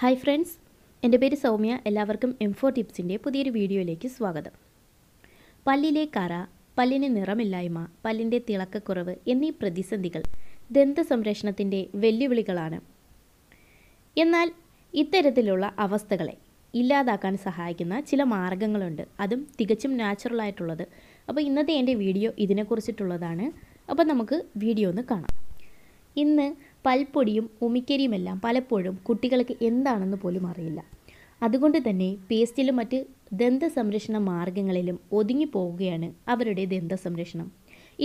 Hi friends. എന്റെ പേര് സൗമ്യ. എല്ലാവർക്കും എം ഫോർ ടിപ്സിന്റെ പുതിയൊരു വീഡിയോയിലേക്ക് സ്വാഗതം. പല്ലിലെ കറ പല്ലിന് നിറമില്ലായ്മ പല്ലിന്റെ തിളക്കക്കുറവ് എന്നീ പ്രതിസന്ധികൾ ദന്ത സംരക്ഷണത്തിന്റെ വെല്ലുവിളികളാണ്. എന്നാൽ ഇത്തരത്തിലുള്ള അവസ്ഥകളെ ഇല്ലാതാക്കാൻ സഹായിക്കുന്ന ചില മാർഗങ്ങളുണ്ട്. അതും തികച്ചും നാച്ചുറലായിട്ടുള്ളത് അപ്പോൾ ഇന്നത്തെ എന്റെ വീഡിയോ ഇതിനെക്കുറിച്ചിട്ടുള്ളതാണ്. അപ്പോൾ നമുക്ക് വീഡിയോ ഒന്ന് കാണാം. ഇന്ന് പൽപ്പൊടിയും ഉമിക്കരിയുമെല്ലാം പലപ്പോഴും കുട്ടികൾക്ക് എന്താണെന്ന് പോലും അറിയില്ല. അതുകൊണ്ട് തന്നെ പേസ്റ്റിലും മറ്റ് ദന്ത സംരക്ഷണ മാർഗങ്ങളിലും ഒതുങ്ങിപ്പോവുകയാണ് അവരുടെ ദന്ത സംരക്ഷണം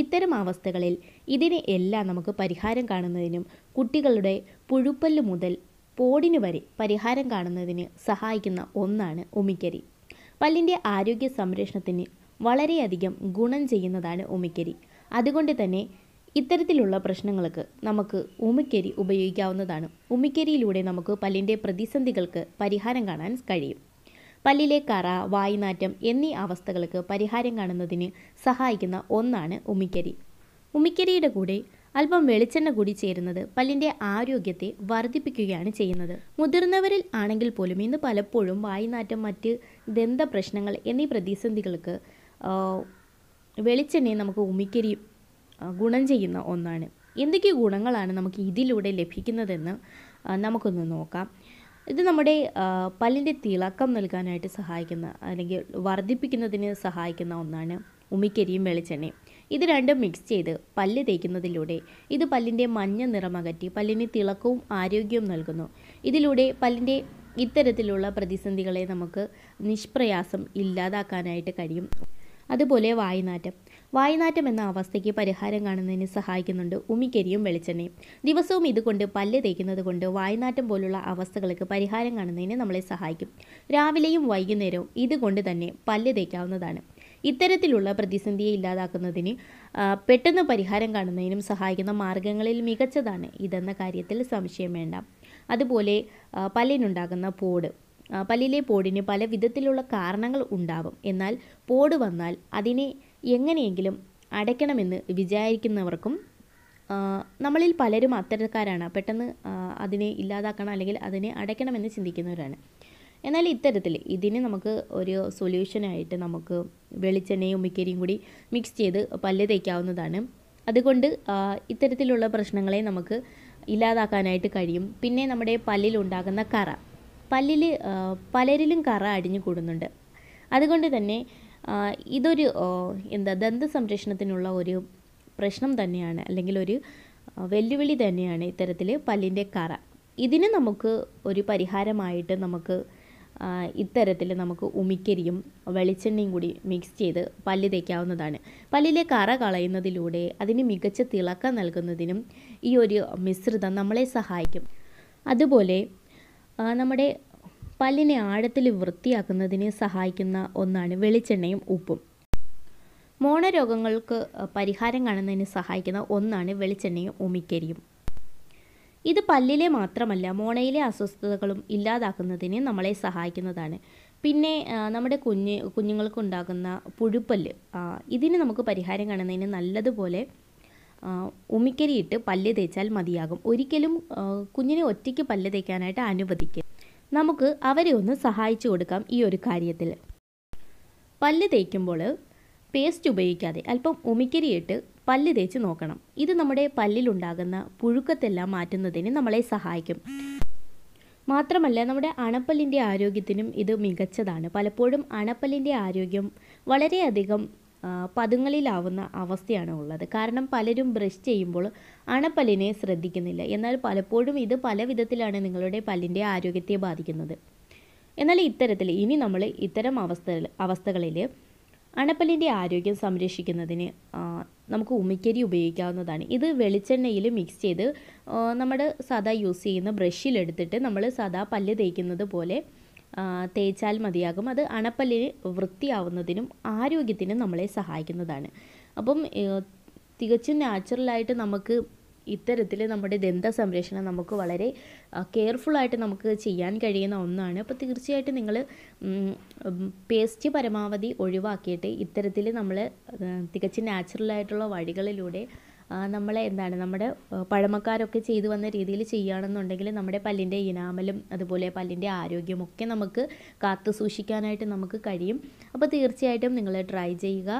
ഇത്തരം അവസ്ഥകളിൽ ഇതിനെ എല്ലാം നമുക്ക് പരിഹാരം കാണുന്നതിനും കുട്ടികളുടെ പുഴുപ്പല്ല് മുതൽ പോടിന് വരെ പരിഹാരം കാണുന്നതിന് സഹായിക്കുന്ന ഒന്നാണ് ഉമിക്കരി. പല്ലിന്റെ ആരോഗ്യ സംരക്ഷണത്തിന് വളരെയധികം ഗുണം ചെയ്യുന്നതാണ് ഉമിക്കരി. അതുകൊണ്ട് തന്നെ ഇത്തരത്തിലുള്ള പ്രശ്നങ്ങൾക്ക് നമുക്ക് ഉമിക്കരി ഉപയോഗിക്കാവുന്നതാണ്. ഉമിക്കരിയിലൂടെ നമുക്ക് പല്ലിന്റെ പ്രതിസന്ധികൾക്ക് പരിഹാരം കാണാൻ കഴിയും. പല്ലിലെ കറ വായുനാറ്റം എന്നീ അവസ്ഥകൾക്ക് പരിഹാരം കാണുന്നതിന് സഹായിക്കുന്ന ഒന്നാണ് ഉമിക്കരി. ഉമിക്കരിയുടെ കൂടെ അല്പം വെളിച്ചെണ്ണ കൂടി ചേരുന്നത് പല്ലിന്റെ ആരോഗ്യത്തെ വർദ്ധിപ്പിക്കുകയാണ് ചെയ്യുന്നത്. മുതിർന്നവരിൽ ആണെങ്കിൽ പോലും ഇന്ന് പലപ്പോഴും വായുനാറ്റം മറ്റ് ദന്ത പ്രശ്നങ്ങൾ എന്നീ പ്രതിസന്ധികൾക്ക് വെളിച്ചെണ്ണയെ നമുക്ക് ഉമിക്കരി ഗുണം ചെയ്യുന്ന ഒന്നാണ്. എന്തൊക്കെ ഗുണങ്ങളാണ് നമുക്ക് ഇതിലൂടെ ലഭിക്കുന്നതെന്ന് നമുക്കൊന്ന് നോക്കാം. ഇത് നമ്മുടെ പല്ലിന്റെ തിളക്കം നൽകാനായിട്ട് സഹായിക്കുന്ന അല്ലെങ്കിൽ വർദ്ധിപ്പിക്കുന്നതിന് സഹായിക്കുന്ന ഒന്നാണ് ഉമിക്കരിയും വെളിച്ചെണ്ണയും. ഇത് രണ്ടും മിക്സ് ചെയ്ത് പല്ല് തേക്കുന്നതിലൂടെ ഇത് പല്ലിന്റെ മഞ്ഞ നിറമകറ്റി പല്ലിന് തിളക്കവും ആരോഗ്യവും നൽകുന്നു. ഇതിലൂടെ പല്ലിന്റെ ഇത്തരത്തിലുള്ള പ്രതിസന്ധികളെ നമുക്ക് നിഷ്പ്രയാസം ഇല്ലാതാക്കാനായിട്ട് കഴിയും. അതുപോലെ വായുനാറ്റം. വായുനാറ്റം എന്ന അവസ്ഥയ്ക്ക് പരിഹാരം കാണുന്നതിന് സഹായിക്കുന്നുണ്ട് ഉമിക്കരിയും വെളിച്ചെണ്ണയും. ദിവസവും ഇതുകൊണ്ട് പല്ല് തേക്കുന്നത് കൊണ്ട് വായുനാറ്റം പോലുള്ള അവസ്ഥകൾക്ക് പരിഹാരം കാണുന്നതിന് നമ്മളെ സഹായിക്കും. രാവിലെയും വൈകുന്നേരവും ഇതുകൊണ്ട് തന്നെ പല്ല് തേക്കാവുന്നതാണ് ഇത്തരത്തിലുള്ള പ്രതിസന്ധിയെ ഇല്ലാതാക്കുന്നതിന് പെട്ടെന്ന് പരിഹാരം കാണുന്നതിനും സഹായിക്കുന്ന മാർഗങ്ങളിൽ മികച്ചതാണ് ഇതെന്ന കാര്യത്തിൽ സംശയം വേണ്ട. അതുപോലെ പല്ലിനുണ്ടാകുന്ന പോട്. പല്ലിലെ പോടിന് പല വിധത്തിലുള്ള കാരണങ്ങൾ ഉണ്ടാവും. എന്നാൽ പോട് വന്നാൽ അതിനെ എങ്ങനെയെങ്കിലും അടയ്ക്കണമെന്ന് വിചാരിക്കുന്നവർക്കും നമ്മളിൽ പലരും അത്തരക്കാരാണ്. പെട്ടെന്ന് അതിനെ ഇല്ലാതാക്കണം അല്ലെങ്കിൽ അതിനെ അടയ്ക്കണമെന്ന് ചിന്തിക്കുന്നവരാണ്. എന്നാൽ ഇത്തരത്തിൽ ഇതിന് നമുക്ക് ഒരു സൊല്യൂഷനായിട്ട് നമുക്ക് വെളിച്ചെണ്ണയും ഉമ്മിക്കരിയും കൂടി മിക്സ് ചെയ്ത് പല്ല് തേക്കാവുന്നതാണ്. അതുകൊണ്ട് ഇത്തരത്തിലുള്ള പ്രശ്നങ്ങളെ നമുക്ക് ഇല്ലാതാക്കാനായിട്ട് കഴിയും. പിന്നെ നമ്മുടെ പല്ലിലുണ്ടാകുന്ന കറ. പല്ലിൽ പലരിലും കറ അടിഞ്ഞു കൂടുന്നുണ്ട്. അതുകൊണ്ട് തന്നെ ഇതൊരു എന്താ ദന്ത സംരക്ഷണത്തിനുള്ള ഒരു പ്രശ്നം തന്നെയാണ്. അല്ലെങ്കിൽ ഒരു വെല്ലുവിളി തന്നെയാണ് ഇത്തരത്തിൽ പല്ലിന്റെ കറ. ഇതിന് നമുക്ക് ഒരു പരിഹാരമായിട്ട് നമുക്ക് ഇത്തരത്തിൽ നമുക്ക് ഉമിക്കരിയും വെളിച്ചെണ്ണയും കൂടി മിക്സ് ചെയ്ത് പല്ല് തേക്കാവുന്നതാണ്. പല്ലിലെ കറ കളയുന്നതിലൂടെ അതിന് മികച്ച തിളക്കം നൽകുന്നതിനും ഈ ഒരു മിശ്രിതം നമ്മളെ സഹായിക്കും. അതുപോലെ നമ്മുടെ പല്ലിനെ ആഴത്തിൽ വൃത്തിയാക്കുന്നതിന് സഹായിക്കുന്ന ഒന്നാണ് വെളിച്ചെണ്ണയും ഉപ്പും. മോണരോഗങ്ങൾക്ക് പരിഹാരം കാണുന്നതിന് സഹായിക്കുന്ന ഒന്നാണ് വെളിച്ചെണ്ണയും ഉമിക്കരിയും. ഇത് പല്ലിലെ മാത്രമല്ല മോണയിലെ അസ്വസ്ഥതകളും ഇല്ലാതാക്കുന്നതിന് നമ്മളെ സഹായിക്കുന്നതാണ്. പിന്നെ നമ്മുടെ കുഞ്ഞ് കുഞ്ഞുങ്ങൾക്കുണ്ടാകുന്ന പുഴുപ്പല്ല് ഇതിന് നമുക്ക് പരിഹാരം കാണുന്നതിന് നല്ലതുപോലെ ഉമിക്കരിയിട്ട് പല്ല് തേച്ചാൽ മതിയാകും. ഒരിക്കലും കുഞ്ഞിനെ ഒറ്റയ്ക്ക് പല്ല് തേക്കാനായിട്ട് അനുവദിക്കുക നമുക്ക് അവരെ ഒന്ന് സഹായിച്ചു കൊടുക്കാം ഈ ഒരു കാര്യത്തിൽ. പല്ല് തേക്കുമ്പോൾ പേസ്റ്റ് ഉപയോഗിക്കാതെ അല്പം ഉമിക്കരിയിട്ട് പല്ല് തേച്ച് നോക്കണം. ഇത് നമ്മുടെ പല്ലിലുണ്ടാകുന്ന പുഴുക്കത്തെല്ലാം മാറ്റുന്നതിന് നമ്മളെ സഹായിക്കും. മാത്രമല്ല നമ്മുടെ അണപ്പല്ലിന്റെ ആരോഗ്യത്തിനും ഇത് മികച്ചതാണ്. പലപ്പോഴും അണപ്പല്ലിന്റെ ആരോഗ്യം വളരെയധികം പതുങ്ങളിലാവുന്ന അവസ്ഥയാണ് ഉള്ളത്. കാരണം പലരും ബ്രഷ് ചെയ്യുമ്പോൾ അണപ്പല്ലിനെ ശ്രദ്ധിക്കുന്നില്ല. എന്നാൽ പലപ്പോഴും ഇത് പല വിധത്തിലാണ് നിങ്ങളുടെ പല്ലിന്റെ ആരോഗ്യത്തെ ബാധിക്കുന്നത്. എന്നാൽ ഇത്തരത്തിൽ ഇനി നമ്മൾ ഇത്തരം അവസ്ഥ അവസ്ഥകളിൽ അണപ്പല്ലിന്റെ ആരോഗ്യം സംരക്ഷിക്കുന്നതിന് നമുക്ക് ഉമിക്കരി ഉപയോഗിക്കാവുന്നതാണ്. ഇത് വെളിച്ചെണ്ണയിൽ മിക്സ് ചെയ്ത് നമ്മുടെ സാധാ യൂസ് ചെയ്യുന്ന ബ്രഷിലെടുത്തിട്ട് നമ്മൾ സാധാ പല്ല് തേക്കുന്നത് പോലെ തേച്ചാൽ മതിയാകും. അത് അണപ്പല്ലിന് വൃത്തിയാവുന്നതിനും ആരോഗ്യത്തിനും നമ്മളെ സഹായിക്കുന്നതാണ്. അപ്പം തികച്ചും നാച്ചുറലായിട്ട് നമുക്ക് ഇത്തരത്തിൽ നമ്മുടെ ദന്ത സംരക്ഷണം നമുക്ക് വളരെ കെയർഫുള്ളായിട്ട് നമുക്ക് ചെയ്യാൻ കഴിയുന്ന ഒന്നാണ്. അപ്പോൾ തീർച്ചയായിട്ടും നിങ്ങൾ പേസ്റ്റ് പരമാവധി ഒഴിവാക്കിയിട്ട് ഇത്തരത്തിൽ നമ്മൾ തികച്ചും നാച്ചുറലായിട്ടുള്ള വഴികളിലൂടെ നമ്മളെ എന്താണ് നമ്മുടെ പഴമക്കാരൊക്കെ ചെയ്തു വന്ന രീതിയിൽ ചെയ്യുകയാണെന്നുണ്ടെങ്കിൽ നമ്മുടെ പല്ലിന്റെ ഇനാമലും അതുപോലെ പല്ലിന്റെ ആരോഗ്യമൊക്കെ നമുക്ക് കാത്തു സൂക്ഷിക്കാനായിട്ട് നമുക്ക് കഴിയും. അപ്പോൾ തീർച്ചയായിട്ടും നിങ്ങൾ ട്രൈ ചെയ്യുക.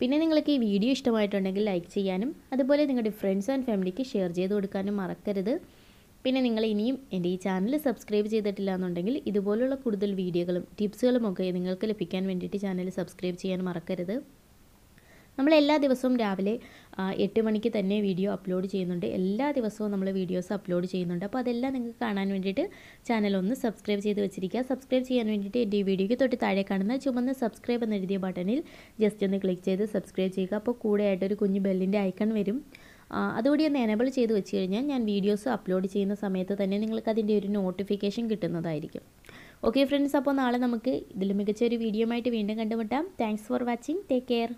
പിന്നെ നിങ്ങൾക്ക് ഈ വീഡിയോ ഇഷ്ടമായിട്ടുണ്ടെങ്കിൽ ലൈക്ക് ചെയ്യാനും അതുപോലെ നിങ്ങളുടെ ഫ്രണ്ട്സ് ആൻഡ് ഫാമിലിക്ക് ഷെയർ ചെയ്ത് കൊടുക്കാനും മറക്കരുത്. പിന്നെ നിങ്ങൾ ഇനിയും എന്റെ ഈ ചാനൽ സബ്സ്ക്രൈബ് ചെയ്തിട്ടില്ല എന്നുണ്ടെങ്കിൽ ഇതുപോലുള്ള കൂടുതൽ വീഡിയോകളും ടിപ്സുകളും ഒക്കെ നിങ്ങൾക്ക് ലഭിക്കാൻ വേണ്ടിയിട്ട് ചാനൽ സബ്സ്ക്രൈബ് ചെയ്യാൻ മറക്കരുത്. നമ്മൾ എല്ലാ ദിവസവും രാവിലെ എട്ട് മണിക്ക് തന്നെ വീഡിയോ അപ്ലോഡ് ചെയ്യുന്നുണ്ട്. എല്ലാ ദിവസവും നമ്മൾ വീഡിയോസ് അപ്ലോഡ് ചെയ്യുന്നുണ്ട്. അപ്പോൾ അതെല്ലാം നിങ്ങൾക്ക് കാണാൻ വേണ്ടിയിട്ട് ചാനൽ ഒന്ന് സബ്സ്ക്രൈബ് ചെയ്ത് വെച്ചിരിക്കുക. സബ്സ്ക്രൈബ് ചെയ്യാൻ വേണ്ടിയിട്ട് എന്റെ ഈ വീഡിയോയ്ക്ക് തൊട്ട് താഴെ കാണുന്ന ചുമന്ന സബ്സ്ക്രൈബ് എന്ന് എഴുതിയ ബട്ടണിൽ ജസ്റ്റ് ഒന്ന് ക്ലിക്ക് ചെയ്ത് സബ്സ്ക്രൈബ് ചെയ്യുക. അപ്പോൾ കൂടെയായിട്ട് ഒരു കുഞ്ഞു ബെല്ലിന്റെ ഐക്കൺ വരും. അതുകൂടി ഒന്ന് എനേബിൾ ചെയ്ത് വെച്ച് കഴിഞ്ഞാൽ ഞാൻ വീഡിയോസ് അപ്ലോഡ് ചെയ്യുന്ന സമയത്ത് തന്നെ നിങ്ങൾക്ക് അതിന്റെ ഒരു നോട്ടിഫിക്കേഷൻ കിട്ടുന്നതായിരിക്കും. ഓക്കെ ഫ്രണ്ട്സ് അപ്പോൾ നാളെ നമുക്ക് ഇതിൽ മികച്ച ഒരു വീഡിയോ ആയിട്ട് വീണ്ടും കണ്ടുമുട്ടാം. Thanks for watching take care